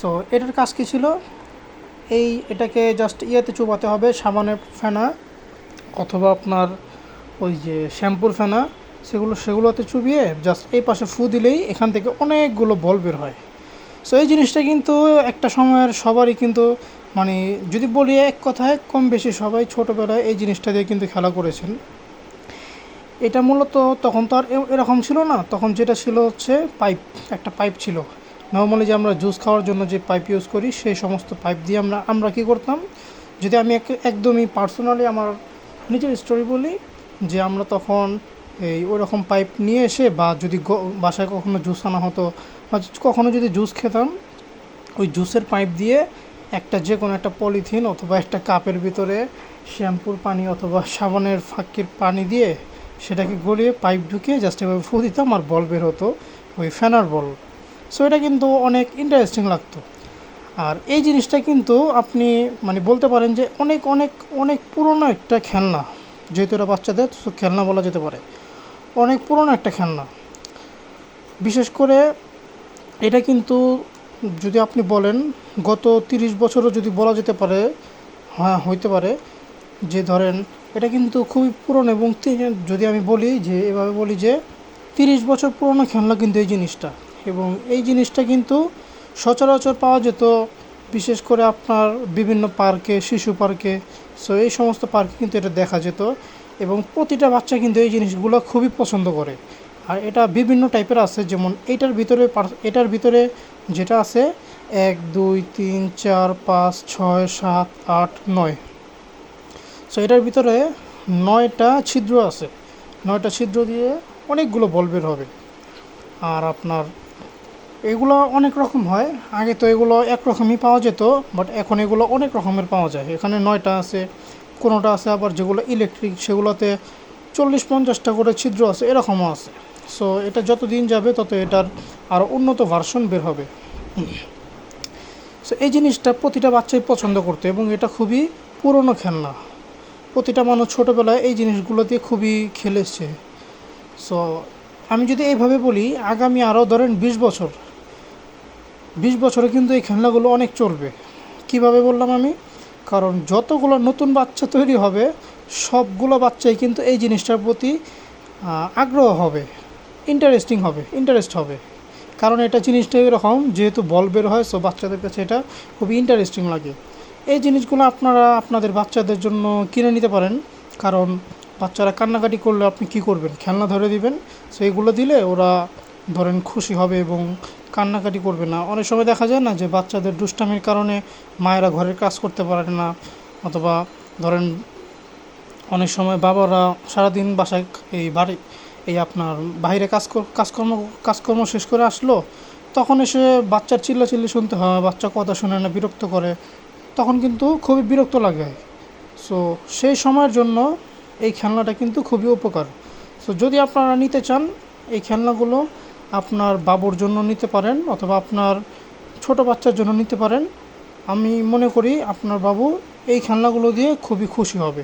So এটার কাজ কী ছিল? এই এটাকে জাস্ট ইয়েতে চুবাতে হবে সাবানের ফেনা অথবা আপনার ওই যে শ্যাম্পুর ফেনা, সেগুলো, সেগুলোতে চুবিয়ে জাস্ট এই পাশে ফু দিলেই এখান থেকে অনেকগুলো বল বের হয়। সো এই জিনিসটা কিন্তু একটা সময়ের সবারই কিন্তু মানে যদি বলি এক কথায়, কম বেশি সবাই ছোটোবেলায় এই জিনিসটা দিয়ে কিন্তু খেলা করেছেন। এটা মূলত তখন তো আর এরকম ছিল না। তখন যেটা ছিল হচ্ছে পাইপ, একটা পাইপ ছিল। নর্মালি যে আমরা জুস খাওয়ার জন্য যে পাইপ ইউজ করি, সেই সমস্ত পাইপ দিয়ে আমরা আমরা কী করতাম? যদি আমি এক- একদমই পার্সোনালি আমার নিজের স্টোরি বলি, যে আমরা তখন এই ওই রকম পাইপ নিয়ে এসে বা যদি বাসায় কখনো জুস আনা হতো, বা কখনো যদি জুস খেতাম, ওই জুসের পাইপ দিয়ে একটা যে কোনো একটা পলিথিন অথবা একটা কাপের ভিতরে শ্যাম্পুর পানি অথবা সাবানের ফাঁকির পানি দিয়ে সেটাকে গলিয়ে পাইপ ঢুকিয়ে জাস্ট এভাবে ফু দিতাম আর বল বের হতো, ওই ফ্যানার বল সো এটা কিন্তু অনেক ইন্টারেস্টিং লাগতো। আর এই জিনিসটা কিন্তু আপনি মানে বলতে পারেন যে অনেক অনেক অনেক পুরনো একটা খেলনা, যেহেতু এটা বাচ্চাদের খেলনা বলা যেতে পারে। অনেক পুরনো একটা খেলনা। বিশেষ করে এটা কিন্তু যদি আপনি বলেন, গত তিরিশ বছরও যদি বলা যেতে পারে হ্যাঁ হইতে পারে, যে ধরেন এটা কিন্তু খুবই পুরনো এবং যদি আমি বলি যে, এভাবে বলি যে তিরিশ বছর পুরনো খেলনা কিন্তু এই জিনিসটা। এবং এই জিনিসটা কিন্তু সচরাচর পাওয়া যেত, বিশেষ করে আপনার বিভিন্ন পার্কে, শিশু পার্কে। সো এই সমস্ত পার্কে কিন্তু এটা দেখা যেত এবং প্রতিটা বাচ্চা কিন্তু এই জিনিসগুলো খুবই পছন্দ করে। আর এটা বিভিন্ন টাইপের আছে, যেমন এটার ভিতরে এটার ভিতরে যেটা আছে, এক, দুই, তিন, চার, পাঁচ, ছয়, সাত, আট, নয়। সো এটার ভিতরে নয়টা ছিদ্র আছে। নয়টা ছিদ্র দিয়ে অনেকগুলো বল বের হবে। আর আপনার এগুলো অনেক রকম হয়। আগে তো এগুলো একরকমই পাওয়া যেত বাট এখন এগুলো অনেক রকমের পাওয়া যায়। এখানে নয়টা আছে, কোনোটা আছে আবার যেগুলো ইলেকট্রিক সেগুলোতে চল্লিশ পঞ্চাশটা করে ছিদ্র আছে, এরকমও আছে। সো এটা যত দিন যাবে তত এটার আরও উন্নত ভার্সন বের হবে। সো এই জিনিসটা প্রতিটা বাচ্চাই পছন্দ করতো এবং এটা খুবই পুরনো খেলনা। প্রতিটা মানুষ ছোটোবেলায় এই জিনিসগুলো দিয়ে খুবই খেলেছে। সো আমি যদি এইভাবে বলি, আগামী আরও ধরেন বিশ বছর বিশ বছরে কিন্তু এই খেলনাগুলো অনেক চলবে। কীভাবে বললাম আমি? কারণ যতগুলো নতুন বাচ্চা তৈরি হবে, সবগুলো বাচ্চাই কিন্তু এই জিনিসটার প্রতি আগ্রহ হবে ইন্টারেস্টিং হবে ইন্টারেস্ট হবে। কারণ এটা জিনিসটা এরকম, যেহেতু বল বের হয় সো বাচ্চাদের কাছে এটা খুবই ইন্টারেস্টিং লাগে। এই জিনিসগুলো আপনারা আপনাদের বাচ্চাদের জন্য কিনে নিতে পারেন। কারণ বাচ্চারা কান্নাকাটি করলে আপনি কি করবেন? খেলনা ধরে দিবেন সো এগুলো দিলে ওরা ধরেন খুশি হবে এবং কান্নাকাটি করবে না। অনেক সময় দেখা যায় না যে বাচ্চাদের দুষ্টামির কারণে মায়েরা ঘরের কাজ করতে পারে না অথবা ধরেন অনেক সময় বাবারা সারাদিন বাসায় এই বাড়ি, এই আপনার বাইরে কাজ কাজকর্ম কাজকর্ম শেষ করে আসলো, তখন এসে বাচ্চার চিল্লাচিল্লি শুনতে হয়, বাচ্চা কথা শুনে না, বিরক্ত করে, তখন কিন্তু খুবই বিরক্ত লাগে। সো সেই সময়ের জন্য এই খেলনাটা কিন্তু খুবই উপকার। সো যদি আপনারা নিতে চান, এই খেলনাগুলো আপনার বাবুর জন্য নিতে পারেন অথবা আপনার ছোট বাচ্চার জন্য নিতে পারেন। আমি মনে করি আপনার বাবু এই খেলনাগুলো দিয়ে খুবই খুশি হবে।